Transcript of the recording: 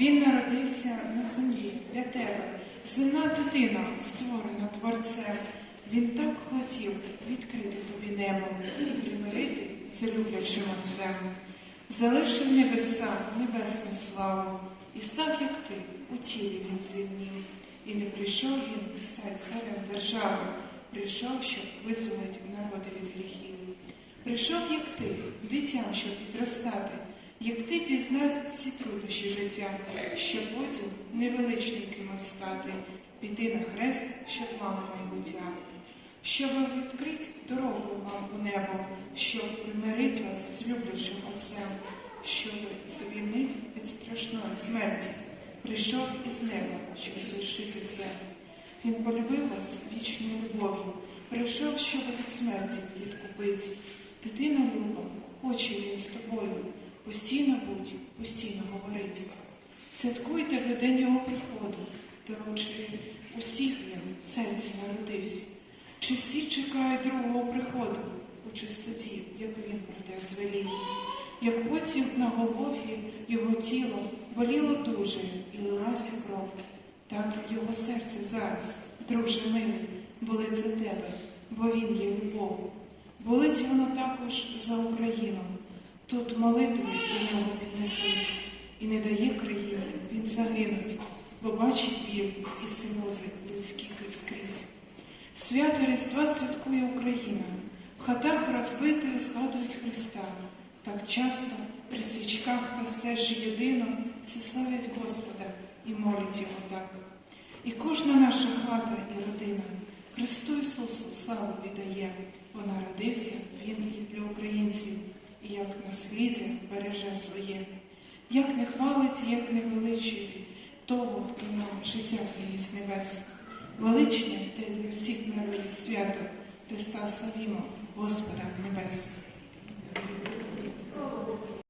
Він народився на землі для тебе, земна дитина, створена творцем. Він так хотів відкрити тобі небо і примирити з люблячим отцем. Залишив небеса, небесну славу, і став, як ти, у тілі він земнів. І не прийшов він стати царем держави, прийшов, щоб визволити народи від гріхів. Прийшов, як ти, дитям, щоб підростати, як ти пізнать всі труднощі життя, щоб потім невеличним кимось стати, піти на хрест, щоб мали майбуття, щоб відкрити дорогу вам у небо, щоб примирити вас з люблячим Отцем, щоб звільнити від страшної смерті. Прийшов із неба, щоб звершити це. Він полюбив вас вічною любов'ю, прийшов, щоб від смерті відкупити. Дитина люба, хоче він з тобою, постійно будь, постійно говорить. Святкуйте день його приходу, доручує усіх він в серці народився. Чи всі чекають другого приходу у чистоті, як він про те звелів? Як потім на Голгофі його тіло боліло дуже і лилася кров, так і його серце зараз, друже милий, болить за тебе, бо він є любов. Болить воно також за Україну. Тут молитви до нього піднеслись, і не дає країні він загинуть, бо бачить біль і сльози людські скрізь. Свято Різдва святкує Україна, в хатах розбитих згадують Христа. Так часто при свічках та все ж єдино всі славять Господа і молять Його так. І кожна наша хата і родина Христу Ісусу славу віддає, бо народився Він і для українців, і на світі береже своє, як не хвалить, як не величить того, хто нам життя приніс небес. Величне ти для всіх народів свято, Христа славімо, Господа небес.